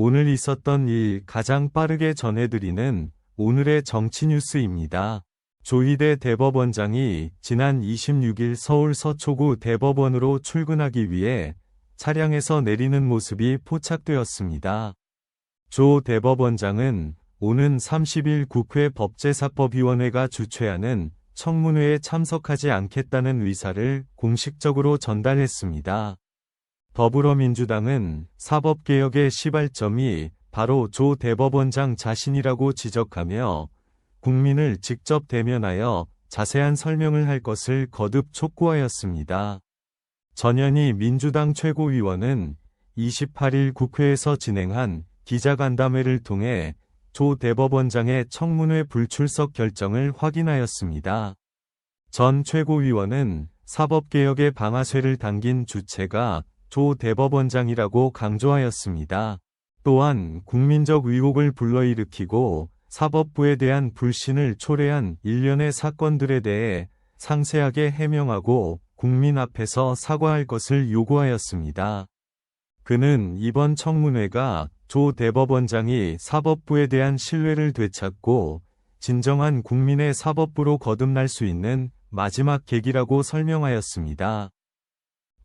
오늘 있었던 일 가장 빠르게 전해드리는 오늘의 정치 뉴스입니다. 조희대 대법원장이 지난 26일 서울 서초구 대법원으로 출근하기 위해 차량에서 내리는 모습이 포착되었습니다. 조 대법원장은 오는 30일 국회 법제사법위원회가 주최하는 청문회에 참석하지 않겠다는 의사를 공식적으로 전달했습니다. 더불어민주당은 사법개혁의 시발점이 바로 조 대법원장 자신이라고 지적하며 국민을 직접 대면하여 자세한 설명을 할 것을 거듭 촉구하였습니다. 전현희 민주당 최고위원은 28일 국회에서 진행한 기자간담회를 통해 조 대법원장의 청문회 불출석 결정을 확인하였습니다. 전 최고위원은 사법개혁의 방아쇠를 당긴 주체가 조 대법원장이라고 강조하였습니다. 또한 국민적 의혹을 불러일으키고 사법부에 대한 불신을 초래한 일련의 사건들에 대해 상세하게 해명하고 국민 앞에서 사과할 것을 요구하였습니다. 그는 이번 청문회가 조 대법원장이 사법부에 대한 신뢰를 되찾고 진정한 국민의 사법부로 거듭날 수 있는 마지막 계기라고 설명하였습니다.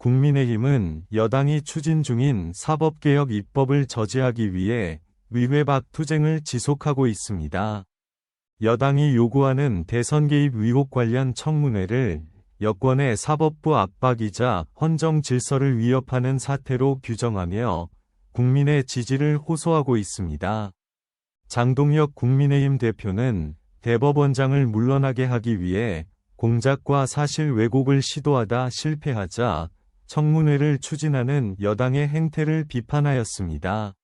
국민의힘은 여당이 추진 중인 사법개혁 입법을 저지하기 위해 의회 밖 투쟁을 지속하고 있습니다. 여당이 요구하는 대선 개입 의혹 관련 청문회를 여권의 사법부 압박이자 헌정 질서를 위협하는 사태로 규정하며 국민의 지지를 호소하고 있습니다. 장동혁 국민의힘 대표는 대법원장을 물러나게 하기 위해 공작과 사실 왜곡을 시도하다 실패하자 청문회를 추진하는 여당의 행태를 비판하였습니다.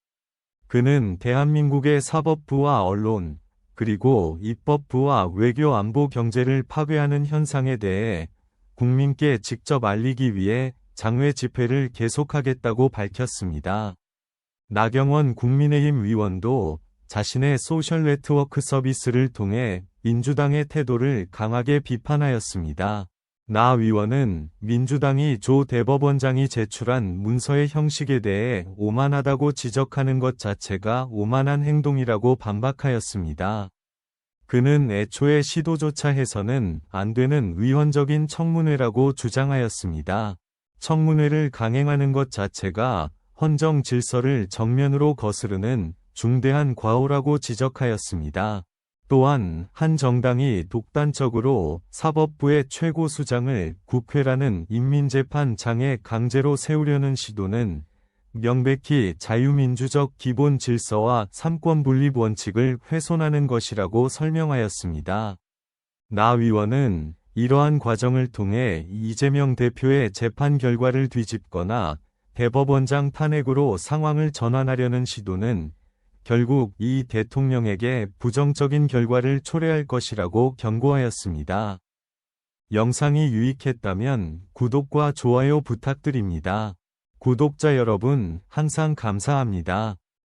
그는 대한민국의 사법부와 언론, 그리고 입법부와 외교 안보 경제를 파괴하는 현상에 대해 국민께 직접 알리기 위해 장외 집회를 계속하겠다고 밝혔습니다. 나경원 국민의힘 의원도 자신의 소셜 네트워크 서비스를 통해 민주당의 태도를 강하게 비판하였습니다. 나 의원은 민주당이 조 대법원장이 제출한 문서의 형식에 대해 오만하다고 지적하는 것 자체가 오만한 행동이라고 반박하였습니다. 그는 애초에 시도조차 해서는 안 되는 위헌적인 청문회라고 주장하였습니다. 청문회를 강행하는 것 자체가 헌정 질서를 정면으로 거스르는 중대한 과오라고 지적하였습니다. 또한 한 정당이 독단적으로 사법부의 최고 수장을 국회라는 인민재판장에 강제로 세우려는 시도는 명백히 자유민주적 기본 질서와 삼권 분립 원칙을 훼손하는 것이라고 설명하였습니다. 나 위원은 이러한 과정을 통해 이재명 대표의 재판 결과를 뒤집거나 대법원장 탄핵으로 상황을 전환하려는 시도는 결국 이 대통령에게 부정적인 결과를 초래할 것이라고 경고하였습니다. 영상이 유익했다면 구독과 좋아요 부탁드립니다. 구독자 여러분, 항상 감사합니다.